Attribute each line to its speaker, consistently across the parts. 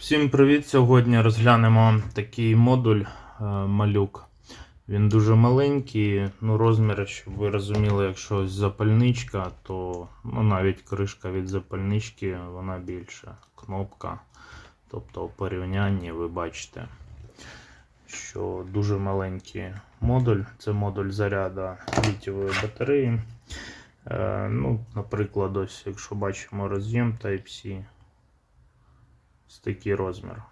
Speaker 1: Всім привіт! Сьогодні розглянемо такий модуль е, малюк. Він дуже маленький, ну розміри, щоб ви розуміли, якщо ось запальничка, то ну, навіть кришка від запальнички вона більша. Кнопка. Тобто у порівнянні ви бачите, що дуже маленький модуль. Це модуль заряду літієвої батареї. Е, ну, Наприклад, ось, якщо бачимо роз'єм Type-C. Ось такий розмір.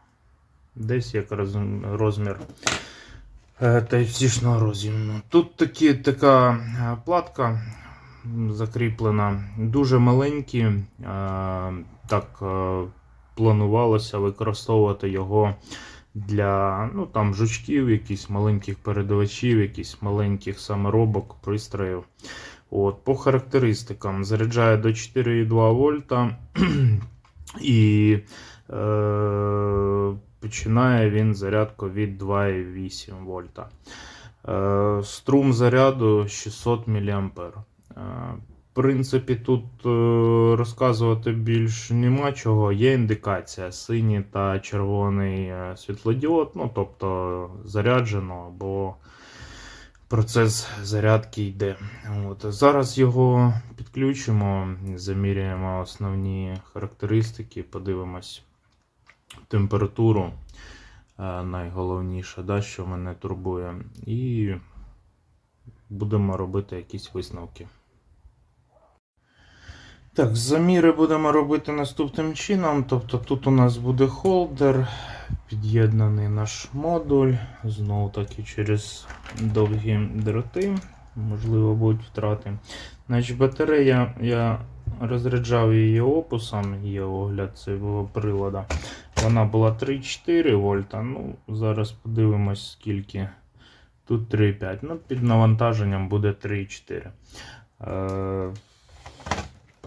Speaker 1: Десь як розмір е, Type-C-шного роз'єму. Тут такі, така е, платка закріплена, дуже маленькі. е, Так планувалося використовувати його для ну, там, жучків, якісь маленьких передавачів, якісь маленьких саморобок, пристроїв. От, По характеристикам заряджає до 4,2 вольта і е, починає він зарядку від 2,8 вольта. Е, струм заряду 600 мА. Е, в принципі, тут е, розказувати більш нема чого. Є індикація синій та червоний е, світлодіод, ну тобто заряджено або процес зарядки йде. От. Зараз його підключимо, заміряємо основні характеристики, подивимось температуру. Найголовніше, да, що мене турбує. І будемо робити якісь висновки. Так, заміри будемо робити наступним чином. Тобто тут у нас буде холдер, під'єднаний наш модуль. Знову таки через довгі дроти. Можливо, будуть втрати. Значить, батарея я розряджав її опусом, є огляд цього приладу. Вона була 3,4 вольта. Ну, зараз подивимось, скільки. Тут 3,5. Ну, під навантаженням буде 3,4.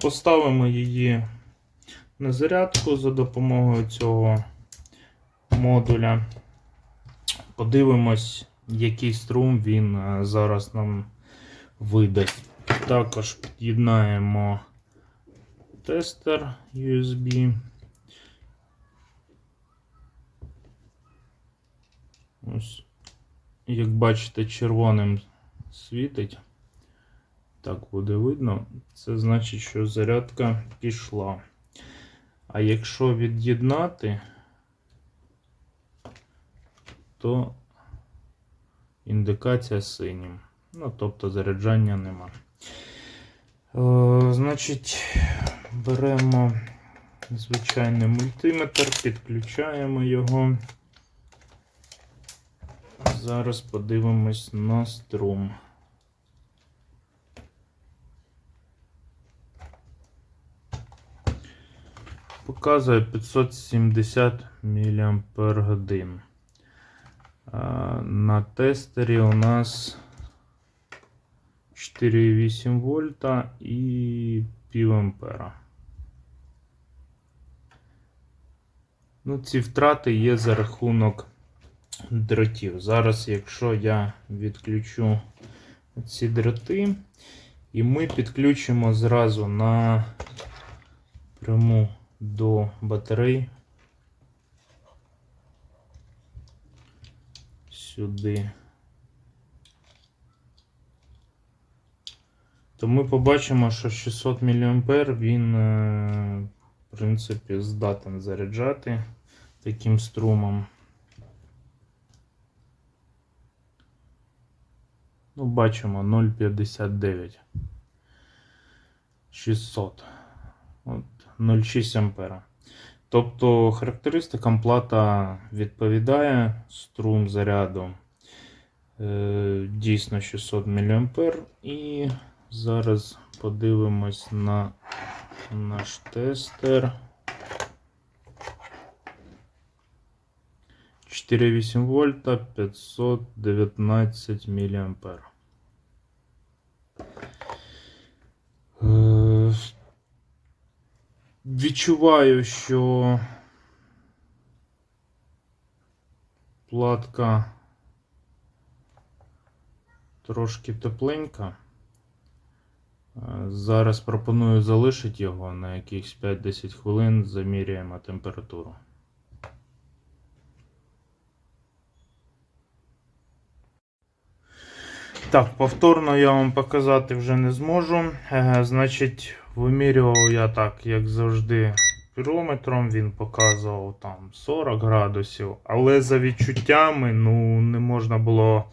Speaker 1: Поставимо її на зарядку за допомогою цього модуля. Подивимось, який струм він е, зараз нам видасть. Також під'єднаємо тестер USB. Ось, як бачите, червоним світить. Так буде видно. Це значить, що зарядка пішла. А якщо від'єднати, то індикація синім. Ну, тобто заряджання нема. Е, значить, беремо звичайний мультиметр, підключаємо його. Зараз подивимось на струм. Показує 570 мАч. На тестері у нас 4,8 вольта і пів. Ну, ці втрати є за рахунок дротів. Зараз, якщо я відключу ці дроти, і ми підключимо зразу на пряму до батарей сюди. То ми побачимо, що 600 мА він, е, в принципі, здатен заряджати таким струмом. Ну, бачимо 0,59. 600. От 0,6 ампера. Тобто характеристикам плата відповідає струм заряду е, дійсно 600 мА. І зараз подивимось на наш тестер. 4,8 вольта 519 мА. відчуваю, що платка трошки тепленька. Е, зараз пропоную залишити його на якихось 5-10 хвилин, заміряємо температуру. Так, повторно я вам показати вже не зможу. Е, значить, вимірював я так, як завжди, пірометром. Він показував там 40 градусів, але за відчуттями ну, не можна було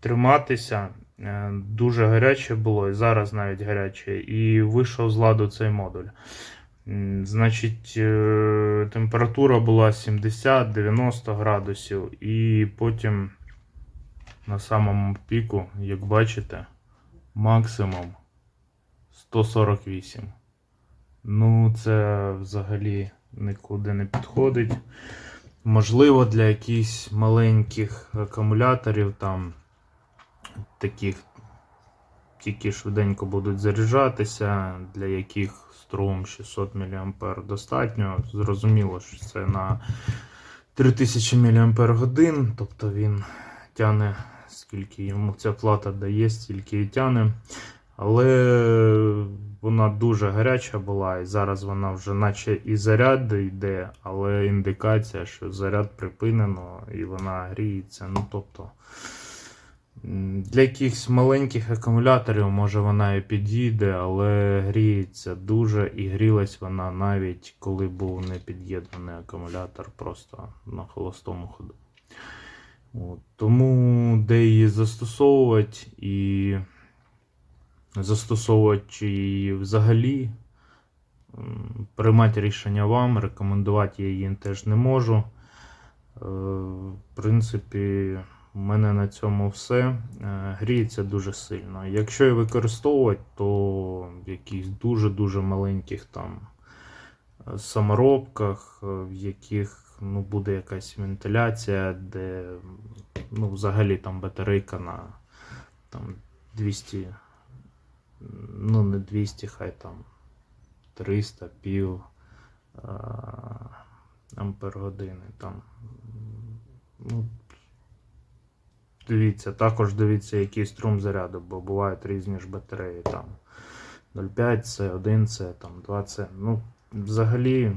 Speaker 1: триматися. Е, Дуже гаряче було, і зараз навіть гаряче. І вийшов з ладу цей модуль. Значить, е, температура була 70-90 градусів, і потім на самому піку, як бачите, максимум 148. Ну, це взагалі нікуди не підходить. Можливо, для якихось маленьких акумуляторів, там таких, які швиденько будуть заряджатися, для яких струм 600 мА достатньо. Зрозуміло, що це на 3000 мАч, тобто він тяне, скільки йому ця плата дає, стільки і тяне. Але вона дуже гаряча була, і зараз вона вже наче і заряд йде, але індикація, що заряд припинено і вона гріється. Ну, тобто, для якихось маленьких акумуляторів, може вона і підійде, але гріється дуже і грілась вона навіть коли був не під'єднаний акумулятор просто на холостому ходу. От, тому де її застосовувати і застосовувати її взагалі. Приймати рішення вам, рекомендувати я її теж не можу. Е, В принципі, у мене на цьому все. Е, Гріється дуже сильно. Якщо її використовувати, то в якихось дуже-дуже маленьких там е, саморобках, в яких ну, буде якась вентиляція, де ну, взагалі там батарейка на там, 200, ну не 200, хай там 300 пів ампер години. Там, ну, дивіться, також дивіться, який струм заряду, бо бувають різні ж батареї. Там 0,5 це 1 це там 2 це. Ну, взагалі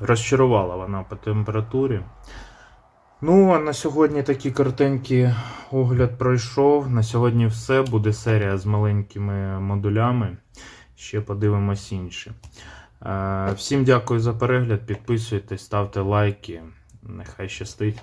Speaker 1: розчарувала вона по температурі. Ну, а на сьогодні такі картинки огляд пройшов. На сьогодні все. Буде серія з маленькими модулями. Ще подивимось інші. Е, Всім дякую за перегляд. Підписуйтесь, ставте лайки. Нехай щастить.